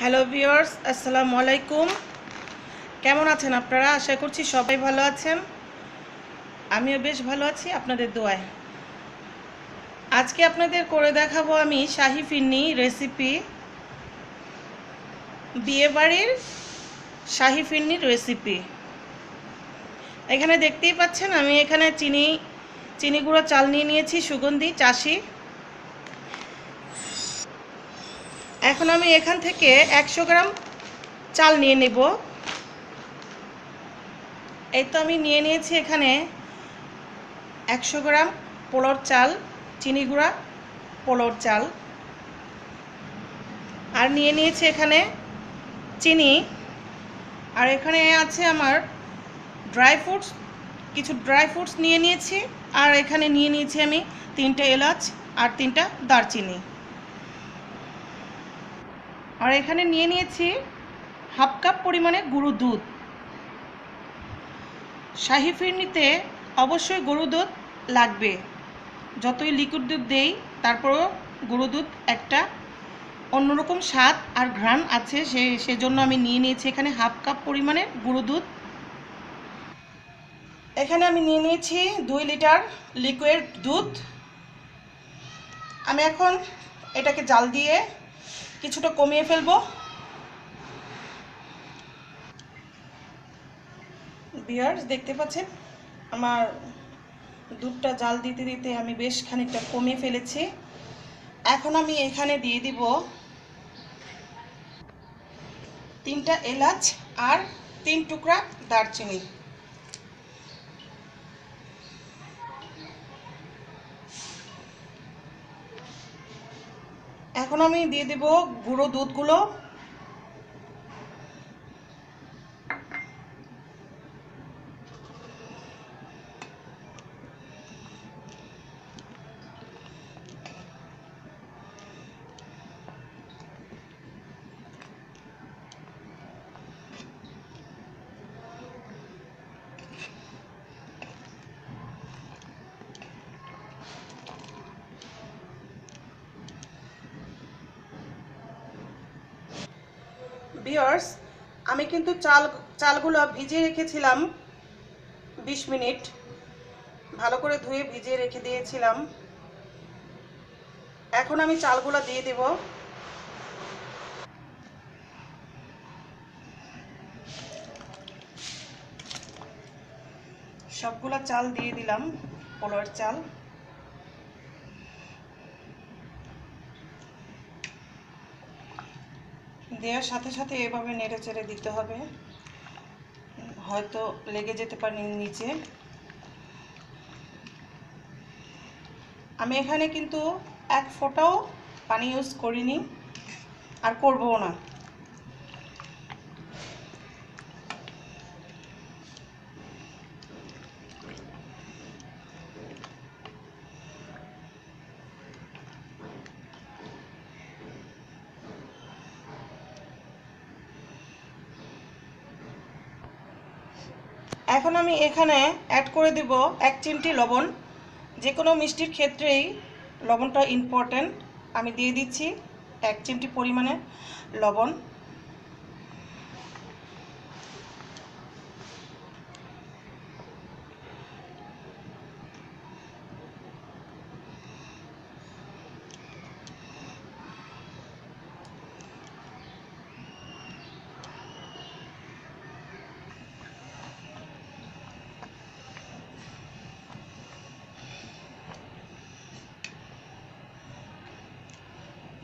Hello viewers, আসসালামু আলাইকুম। কেমন আছেন আপনারা? আশা করছি সবাই ভালো আছেন। আমিও বেশ ভালো আছি আপনাদের দোয়ায়। আজকে আপনাদের করে দেখাবো আমি শাহি ফিন্নি রেসিপি বিয়েবাড়ির শাহি ফিন্নির রেসিপি এখানে দেখতেই পাচ্ছেন, আমি এখানে চিনি চিনি গুঁড়ো চাল নিয়ে নিয়েছি, সুগন্ধি চাষি এখন আমি এখান থেকে একশো গ্রাম চাল নিয়ে নেব। এই তো আমি নিয়ে নিয়েছি এখানে একশো গ্রাম পোলর চাল, চিনি গুঁড়া পোলর চাল। আর নিয়ে নিয়েছি এখানে চিনি। আর এখানে আছে আমার ড্রাই ফ্রুটস, কিছু ড্রাই ফ্রুটস নিয়ে নিয়েছি। আর এখানে নিয়ে নিয়েছি আমি তিনটে এলাচ আর তিনটা দারচিনি। আর এখানে নিয়ে নিয়েছি হাফ কাপ পরিমাণে গুঁড়ো দুধ। শাহি ফিরনিতে অবশ্যই গরু দুধ লাগবে। যতই লিকুইড দুধ দেই, তারপরও গরু দুধ একটা অন্যরকম স্বাদ আর ঘ্রাণ আছে। সে, সেজন্য আমি নিয়ে নিয়েছি এখানে হাফ কাপ পরিমাণে গুঁড়ো দুধ। এখানে আমি নিয়ে নিয়েছি দুই লিটার লিকুইড দুধ। আমি এখন এটাকে জাল দিয়ে কিছুটা কমিয়ে ফেলব। বিয়ার্স দেখতে পাচ্ছেন? আমার দুধটা জাল দিতে দিতে আমি বেশ খানিকটা কমিয়ে ফেলেছি। এখন আমি এখানে দিয়ে দিব তিনটা এলাচ আর তিন টুকরা দারচিনি। এখন আমি দিয়ে দেব গুঁড়ো দুধগুলো। বিয়ার্স আমি কিন্তু চাল, চালগুলো ভিজিয়ে রেখেছিলাম বিশ মিনিট। ভালো করে ধুয়ে ভিজিয়ে রেখে দিয়েছিলাম। এখন আমি চালগুলো দিয়ে দেব। সবগুলা চাল দিয়ে দিলাম পোলার চাল। দেওয়ার সাথে সাথে এভাবে নেড়ে চেড়ে দিতে হবে। হয়তো লেগে যেতে পারে নিচে। আমি এখানে কিন্তু এক ফোঁটাও পানি ইউজ করিনি। আর করবও না। এখন আমি এখানে অ্যাড করে দেব এক চিমটি লবণ। যে কোনো মিষ্টির ক্ষেত্রেই লবণটা ইম্পর্ট্যান্ট আমি দিয়ে দিচ্ছি এক চিমটি পরিমাণে লবণ।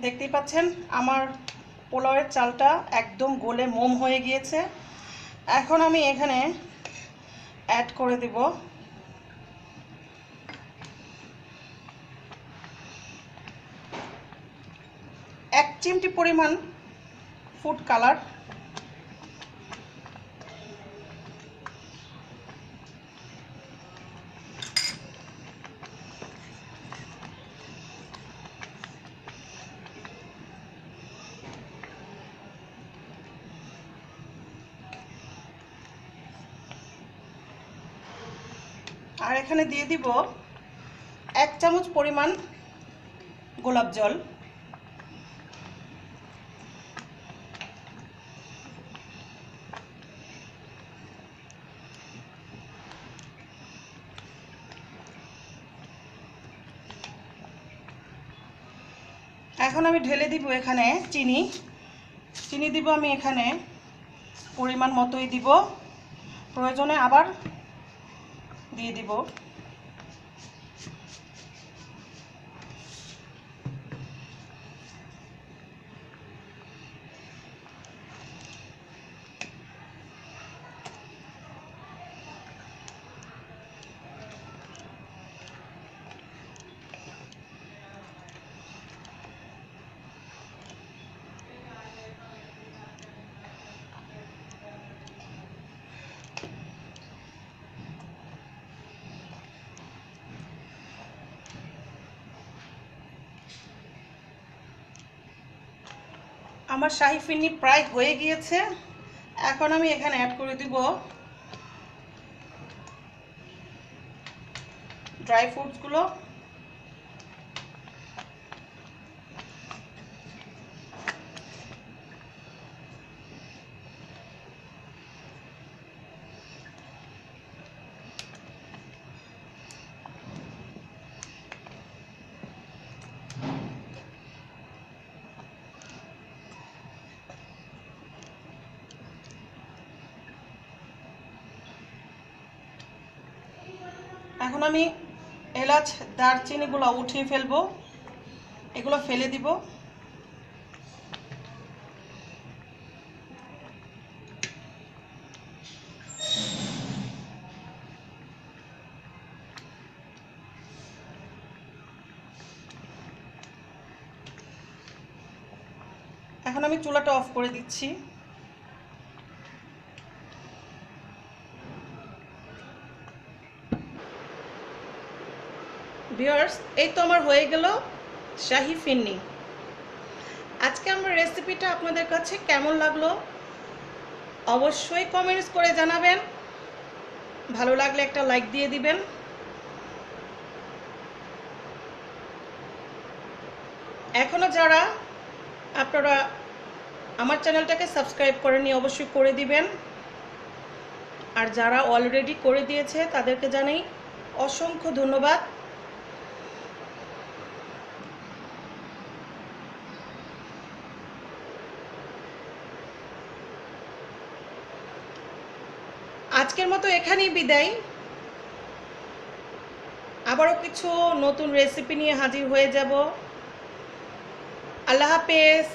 দেখতেই পাচ্ছেন, আমার পোলাওয়ের চালটা একদম গোলে মোম হয়ে গিয়েছে। এখন আমি এখানে অ্যাড করে দেব। এক চিমটি পরিমাণ ফুড কালার আর এখানে দিয়ে দিব এক চামচ পরিমাণ গোলাপ জল। এখন আমি ঢেলে দিব এখানে চিনি। চিনি দিব আমি এখানে পরিমাণ মতোই দিব। প্রয়োজনে আবার দিয়ে দিব। আমার শাহি ফিরনি প্রায় হয়ে গিয়েছে। এখন আমি এখানে অ্যাড করে দিব ড্রাই ফ্রুটসগুলো এখন আমি এলাচ দারচিনিগুলো উঠিয়ে ফেলব। এগুলো ফেলে দিব। এখন আমি চুলাটা অফ করে দিচ্ছি। ভিউয়ার্স এই তো আমার হয়ে গেল শাহি ফিন্নি আজকে আমার রেসিপিটা আপনাদের কাছে কেমন লাগল? অবশ্যই কমেন্টস করে জানাবেন। ভালো লাগলে একটা লাইক দিয়ে দিবেন। এখনও যারা আপনারা আমার চ্যানেলটাকে সাবস্ক্রাইব করেননি, অবশ্যই করে দিবেন। আর যারা অলরেডি করে দিয়েছে, তাদেরকে জানাই অসংখ্য ধন্যবাদ। আজকের মতো এখানেই বিদায়। আবারও কিছু নতুন রেসিপি নিয়ে হাজির হয়ে যাব। আল্লাহ হাফেজ।